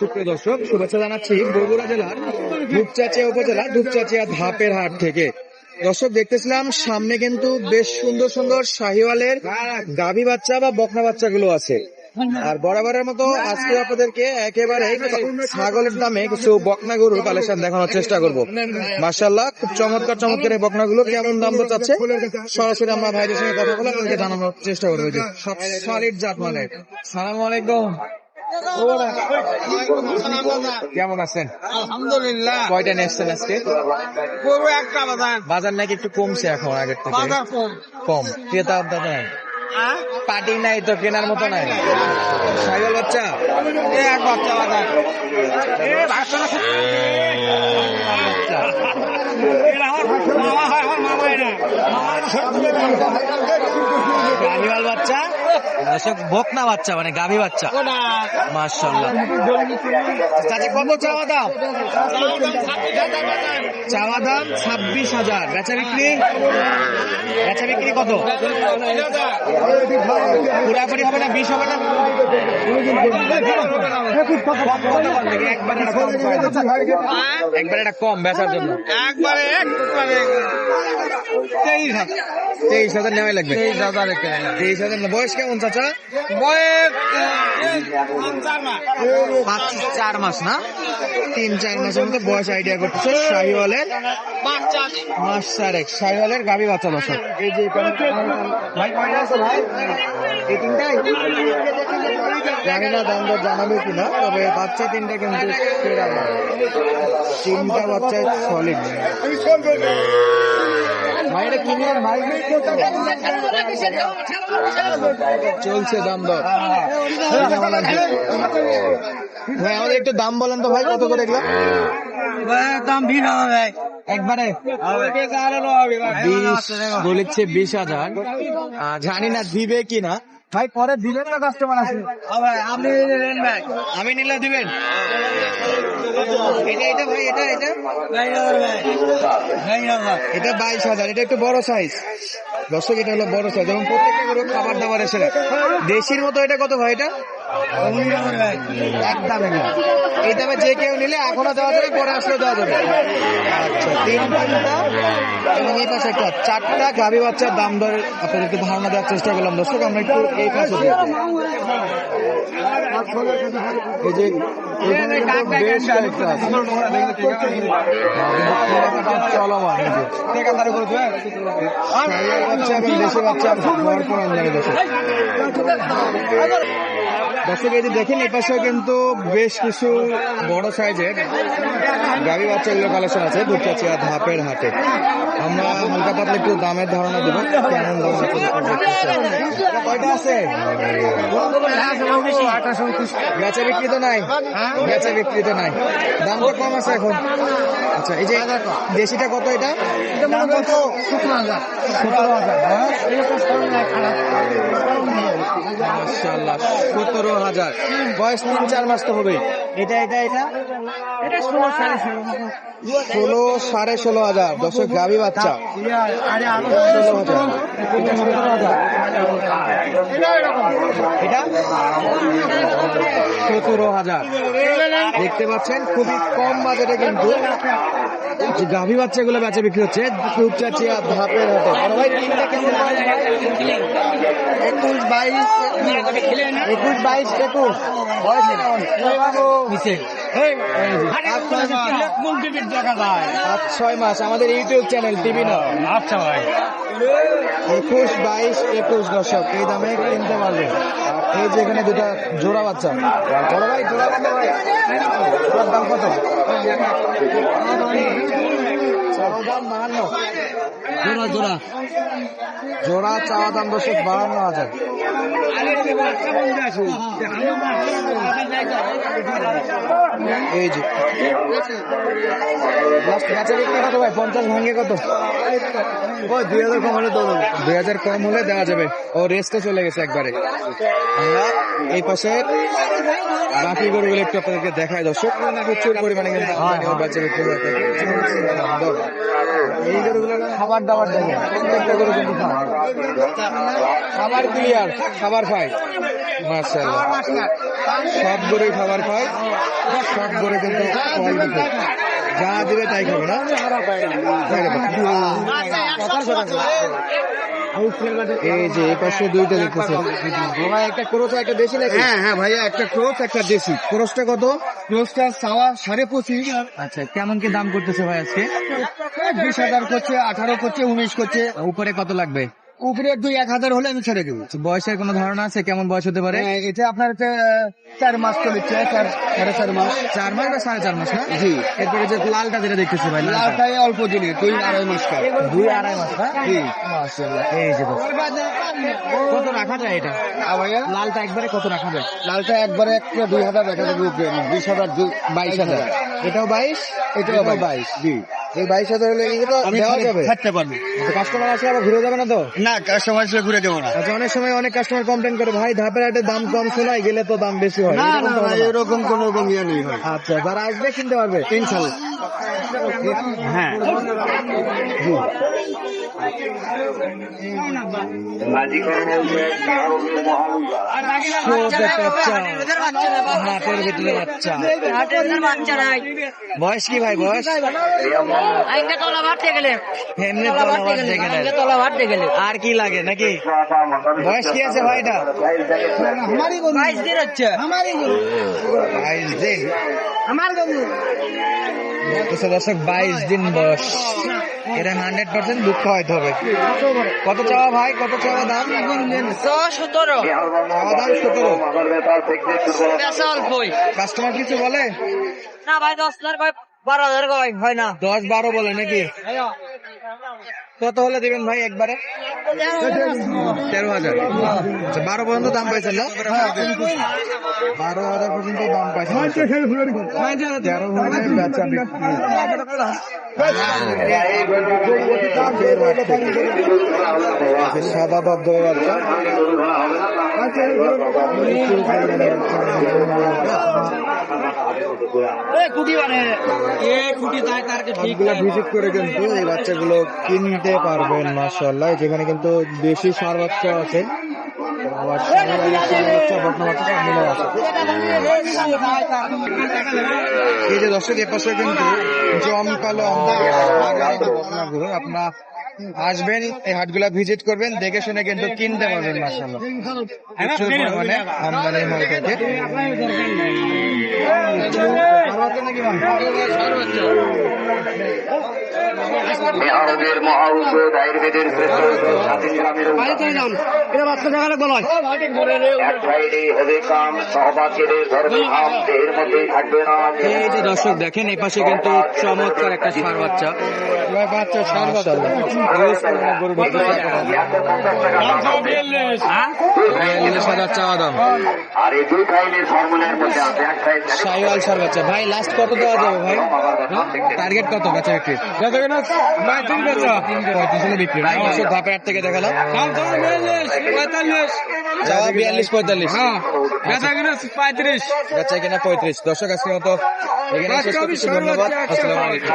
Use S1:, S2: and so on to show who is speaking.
S1: সুপ্রিয় দর্শক, শুভেচ্ছা জানাচ্ছি বগুড়া জেলার ধূপচাচিয়া উপজেলা ধূপচাচিয়া ধাপের হাট থেকে। দর্শক, দেখতেছিলাম, সামনে কিন্তু বেশ সুন্দর সুন্দর শাহিওয়ালের গাভী বাচ্চা বা বকনা বাচ্চাগুলো আছে। আর বরাবরের মতো আজকে আপনাদেরকে একেবারে ছাগলের দামে কিছু বকনা গরুর কালেকশন দেখানোর চেষ্টা করব। মার্শাল্লাহ খুব চমৎকার চমৎকার এই বকনাগুলো কেমন দাম চাচ্ছে সরাসরি আমরা ভাইদের সঙ্গে কথা বলে আপনাদেরকে জানানোর চেষ্টা করব। সব সলিড জাত মানে সালাম আলাইকুম। কেমন আছেন?
S2: আলহামদুলিল্লাহ।
S1: কয়টা নিয়ে এসছেন আজকে?
S2: একটা বাজার
S1: বাজার নাকি একটু কমছে এখন আগের থেকে?
S2: বাজার কম।
S1: কম। ক্রেতা
S2: হ্যাঁ?
S1: পার্টি নাই তো কেনার মতো নাই? সাইকেল বাচ্চা?
S2: এক বাচ্চা বাজার। বাচ্চা?
S1: দর্শক বকনা বাচ্চা মানে গাভী বাচ্চা।
S2: ওটা
S1: মাশাল্লাহ চাচা, কত চাওয়া দাম? চাওয়া দাম ছাব্বিশ হাজার। বেচা বিক্রি? বেচা বিক্রি কত? পুরাপুরি হবে না, বিশ হবে না। একবারে একটা কম, বেচার জন্য।
S2: একবারে একবারে তেইশ হাজার।
S1: তেইশ হাজার নেওয়াই লাগবে।
S2: তেইশ হাজার
S1: তেইশ হাজার বয়স কেমন চাচা?
S2: বয়স চার মাস
S1: পাঁচ চার মাস না? তিন চার মাসের মধ্যে বয়স আইডিয়া করতেছে শাহিওয়ালের
S2: বাচ্চা
S1: মাস চারেক শাহিওয়ালের গাভী বাচ্চা দশক এই যে ভাই কয়টা আছে ভাই? এই তিনটাই? জানি না দাম দর জানাবে কিনা তবে বাচ্চা তিনটা কিন্তু সেরা। তিনটা বাচ্চা সলিড চলছে দাম দর। ভাই আমাদের একটু দাম বলেন তো ভাই কত করে এগুলো?
S2: দাম ভিড় হবে ভাই
S1: একবারে। বিশ বলেছে বিশ হাজার। জানি না দিবে কিনা। ভাই, পরে দিবেন না কাস্টমার আছে
S2: আপনি নেন ভাই।
S1: আমি নিলে দিবেন? এটা এটা ভাই, এটা এটা? এটা বাইশ হাজার, এটা একটু বড় সাইজ দর্শক, এটা হলো বড় সাইজ এবং প্রত্যেকটা খাবার দাবার এসে দেশির মতো এটা কত ভাই, এটা? এই দামে যে কেউ নিলে এখনও দেওয়া যাবে পরে আসলেও দেওয়া যাবে আচ্ছা তিন তিনটা এবং এই পাশে একটা চারটা গাভী বাচ্চার দাম দর আপনাদেরকে ধারণা দেওয়ার চেষ্টা করলাম দর্শক আমরা একটু এই পাশে। এই যে। চলমান বাচ্চা এবং দেশি বাচ্চা ভরপুর আমদানি দর্শক দর্শক এই যে দেখেন এপাশে কিন্তু বেশ কিছু বড় সাইজের গাড়ি বাচ্চাগুলো কালেকশন আছে, দুপচাচিয়া ধাপের হাটে। আমরা হালকা পাতলা একটু দামের ধারণা দেবো কেমন দাম আছে? কয়টা আছে? বেচা বিক্রি তো নাই। বেচা বিক্রি তো নাই। দাম তো কম আছে এখন। আচ্ছা এই যে দেশিটা কত এটা? সতেরো হাজার। মাশাআল্লাহ সতেরো হাজার। বয়স তিন চার মাস তো হবে। এটা এটা এটা? ষোলো সাড়ে ষোলো গাভী বাচ্চা ষোলো হাজার। সতেরো হাজার এটা সতেরো হাজার। দেখতে পাচ্ছেন, খুবই কম বাজেটে কিন্তু গাভী বাচ্চাগুলো বেচা বিক্রি হচ্ছে দুপচাচিয়া ধাপের বড় ভাই? একুশ, বাইশ একুশ। বাইশ, একুশ। পাঁচ ছয় মাস। আমাদের ইউটিউব চ্যানেল টিভি না।
S2: আচ্ছা ভাই।
S1: একুশ বাইশ একুশ দশক এই দামে কিনতে পারবেন এই যে এখানে দুটা জোড়া বাচ্চা। বড় ভাই জোড়া জোড়ার দাম কত? দাম বাহান্ন জোড়া জোড়া। জোড়া চাওয়া দাম বাহান্ন হাজার। এই যে। ভাই? পঞ্চাশ ভাঙে কত? দুই হাজার কম হলে দেবো। দুই হাজার কম হলে দেওয়া যাবে। ও রেস্টে চলে গেছে একবারে। আমরা এই পাশে বাকি গরুগুলো একটু আপনাদেরকে দেখায় দর্শক। প্রচুর পরিমাণে কিন্তু বিক্রি হয়ে। থাকে দাও। এই গরুগুলো খাবার দাবার দেখে প্রত্যেকটা গরু কিন্তু খাবার ক্লিয়ার খাবার খায় মার্শাল্লাহ সব গরুই খাবার খায় সব করে কিন্তু ফল দিতে। যা দিবে তাই খাবে না। এই যে এই পাশে দুইটা দেখতেছে ভাই একটা ক্রোস একটা দেশি নাকি?
S2: হ্যাঁ হ্যাঁ ভাইয়া একটা ক্রোস একটা দেশি।
S1: কত?
S2: সাড়ে পঁচিশ।
S1: আচ্ছা কেমন কি দাম করতেছে ভাই আজকে?
S2: বিশ হাজার করছে আঠারো করছে উনিশ করছে।
S1: উপরে কত লাগবে?
S2: উপরে দুই এক হাজার হলে আমি ছেড়ে দেবো।
S1: বয়সের কোনো ধারণা আছে? কেমন বয়স হতে পারে?
S2: হ্যাঁ, এটা আপনার চার মাস চলেছে চার সাড়ে চার মাস।
S1: চার মাস বা সাড়ে চার মাস না?
S2: জি।
S1: এরপরে যে লালটা যেটা দেখতেছি ভাই
S2: লালটাই অল্প দিনে দুই আড়াই মাস
S1: দুই আড়াই মাস না?
S2: জি।
S1: এই যে কত রাখা যায় এটা?
S2: ভাইয়া?
S1: লালটা একবারে কত রাখা যায়?
S2: লালটা একবারে একটা দুই হাজার হাজার উপরে বিশ হাজার দুই- বাইশ হাজার।
S1: এটাও বাইশ?
S2: এটাও বাইশ জি।
S1: এই বাইশ হাজার হলে দেওয়া যাবে।
S2: থাকতে পারব।
S1: কাস্টমার আসলে আবার ঘুরে যাবে না তো?
S2: না কাস্টমার আসলে ঘুরে দেবো না।
S1: আচ্ছা অনেক সময় অনেক কাস্টমার কমপ্লেন করে ভাই ধাপের হাটে দাম কম শোনায় গেলে তো দাম বেশি হয়।
S2: না
S1: এরকম
S2: না কোনো রকম ইয়ে নেই
S1: আচ্ছা যারা আসবে কিনতে পারবে?
S2: ইনশাল্লাহ। হ্যাঁ
S1: ছোট একটা বাচ্চা হাটের ভিতরে বাচ্চা বয়স কি ভাই বয়স
S3: আইনকে তলা ভাটতে গেলে
S1: এমনি
S3: তলা
S1: তো
S3: ভাটতে
S1: আবার
S3: গেলে
S1: দেখে নেন।
S3: আইনকে তলা ভাটতে গেলে
S1: আর কি লাগে নাকি বয়স কি আছে ভাই এটা
S3: বাইশ দিন হচ্ছে
S1: বাইশ দিন
S3: আমার গরু
S1: বুঝতে দর্শক বাইশ দিন বয়স। এটা হান্ড্রেড পার্সেন্ট দুঃখ হইতে হবে। কত চাওয়া ভাই? কত চাওয়া দাম?
S3: সতেরো।
S1: চাওয়া দাম সতেরো। কাস্টমার কিছু বলে?
S3: না ভাই দশ হাজার কয় বারো হাজার কয় হয় না।
S1: দশ বারো বলে নাকি? কত হলে দিবেন ভাই একবারে? তেরো হাজার। আচ্ছা বারো পর্যন্ত দাম পাইছেন না? বারো হাজার পর্যন্ত দাম পাইছেন। তেরো হাজার। সাদা দবদবে বাচ্চা সবগুলো ভিজিট করে কিন্তু এই বাচ্চাগুলো কিনতে পারবেন মাসাল্লাহ যেখানে কিন্তু বেশি সার বাচ্চা আছে। আবার এই যে দর্শক এ পাশে কিন্তু জমকালো আপনারা আসবেন এই হাটগুলা ভিজিট করবেন দেখে শুনে কিন্তু কিনতে পারবেন মাশাল্লাহ প্রচুর পরিমাণে আমদানি হয়ে থাকে সার বাচ্চা নাকি ভাই?
S4: মেহরবের মহাঔষধ আয়ুর্বেদের শ্রেষ্ঠ স্বাধীন গ্রামের এক সাইডে হবে কাম সহবাসের ধর্মে ভাব দেহের মধ্যে থাকবে না।
S1: এই যে দর্শক দেখেন এই পাশে কিন্তু চমৎকার একটা সার বাচ্চা। বাচ্চা সার বাচ্চা। গরু ঢুকতেছে
S4: একশো পঞ্চাশ টাকা দাম হবে।
S1: বিয়াল্লিশ হাজার চাওয়া দাম
S4: আর এই দুই ফাইলের ফর্মুলার মধ্যে আছে। এক ফাইল
S1: সাইওয়াল সার বাচ্চা। ভাই লাস্ট কত দেওয়া যাবে ভাই? টার্গেট কত? বেচা বিক্রি। পঁয়ত্রিশ হলে বিক্রি। ভাই অবশ্য ধাপে আট থেকে দেখালাম। চাওয়া বিয়াল্লিশ পঁয়তাল্লিশ। বেচা কিনা পঁয়ত্রিশ। দর্শক আজকের মতো এখানে শেষ করতেছি ধন্যবাদ। আসসালামু আলাইকুম।